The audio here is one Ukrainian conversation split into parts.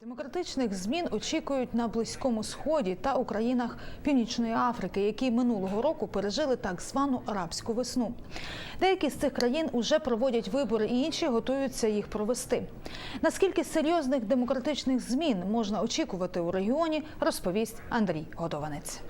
Демократичних змін очікують на близькому сході та у країнах Північної Африки, які минулого року пережили так звану арабську весну. Деякі з цих країн уже проводять вибори, і інші готуються їх провести. Наскільки серйозних демократичних змін можна очікувати у регіоні, розповість Андрій Годованець.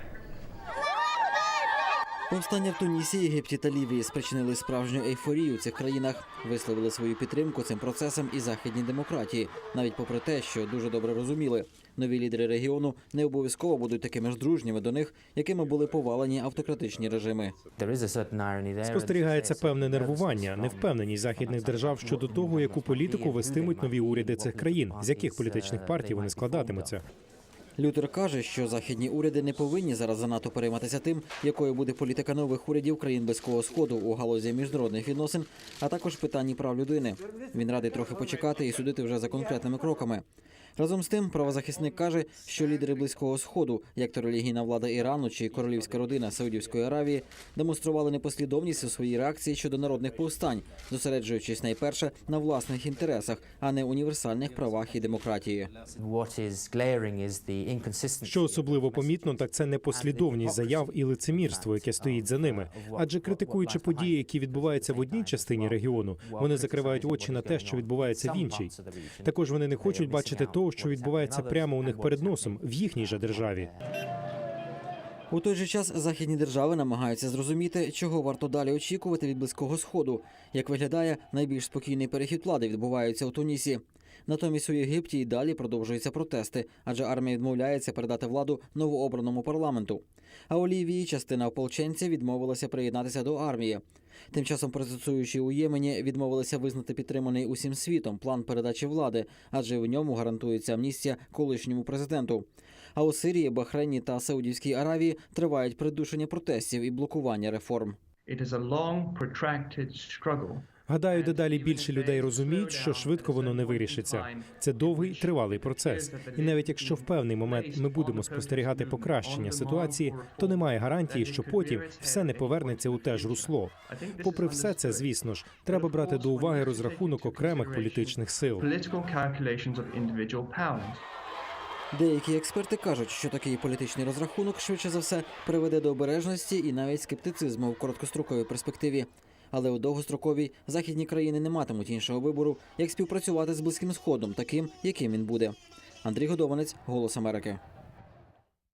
Повстання в Тунісі, Єгипті та Лівії спричинили справжню ейфорію у цих країнах, висловили свою підтримку цим процесам і західній демократії, навіть попри те, що дуже добре розуміли, нові лідери регіону не обов'язково будуть такими ж дружніми до них, якими були повалені автократичні режими. Спостерігається певне нервування, невпевненість західних держав щодо того, яку політику вестимуть нові уряди цих країн, з яких політичних партій вони складатимуться. Лютер каже, що західні уряди не повинні зараз занадто перейматися тим, якою буде політика нових урядів країн близького сходу у галузі міжнародних відносин, а також питанні прав людини. Він радий трохи почекати і судити вже за конкретними кроками. Разом з тим, правозахисник каже, що лідери близького сходу, як то релігійна влада Ірану чи королівська родина Саудівської Аравії, демонстрували непослідовність у своїй реакції щодо народних повстань, зосереджуючись найперше на власних інтересах, а не універсальних правах і демократії. Що особливо помітно, так це непослідовність заяв і лицемірство, яке стоїть за ними. Адже критикуючи події, які відбуваються в одній частині регіону, вони закривають очі на те, що відбувається в іншій. Також вони не хочуть бачити того, що відбувається прямо у них перед носом в їхній же державі. У той же час західні держави намагаються зрозуміти, чого варто далі очікувати від близького сходу. Як виглядає, найбільш спокійний перехід влади відбувається у Тунісі. Натомість у Єгипті і далі продовжуються протести, адже армія відмовляється передати владу новообраному парламенту. А у Лівії частина ополченців відмовилася приєднатися до армії. Тим часом протестуючі у Ємені відмовилися визнати підтриманий усім світом план передачі влади, адже в ньому гарантується амністія колишньому президенту. А у Сирії, Бахрейні та Саудівській Аравії тривають придушення протестів і блокування реформ. It is a long, protracted struggle. Гадаю, дедалі більше людей розуміють, що швидко воно не вирішиться. Це довгий тривалий процес. І навіть якщо в певний момент ми будемо спостерігати покращення ситуації, то немає гарантії, що потім все не повернеться у те ж русло. Попри все це, звісно ж, треба брати до уваги розрахунок окремих політичних сил. Деякі експерти кажуть, що такий політичний розрахунок швидше за все приведе до обережності і навіть скептицизму в короткостроковій перспективі. Але у довгостроковій західні країни не матимуть іншого вибору, як співпрацювати з близьким сходом, таким, яким він буде. Андрій Годованець, Голос Америки.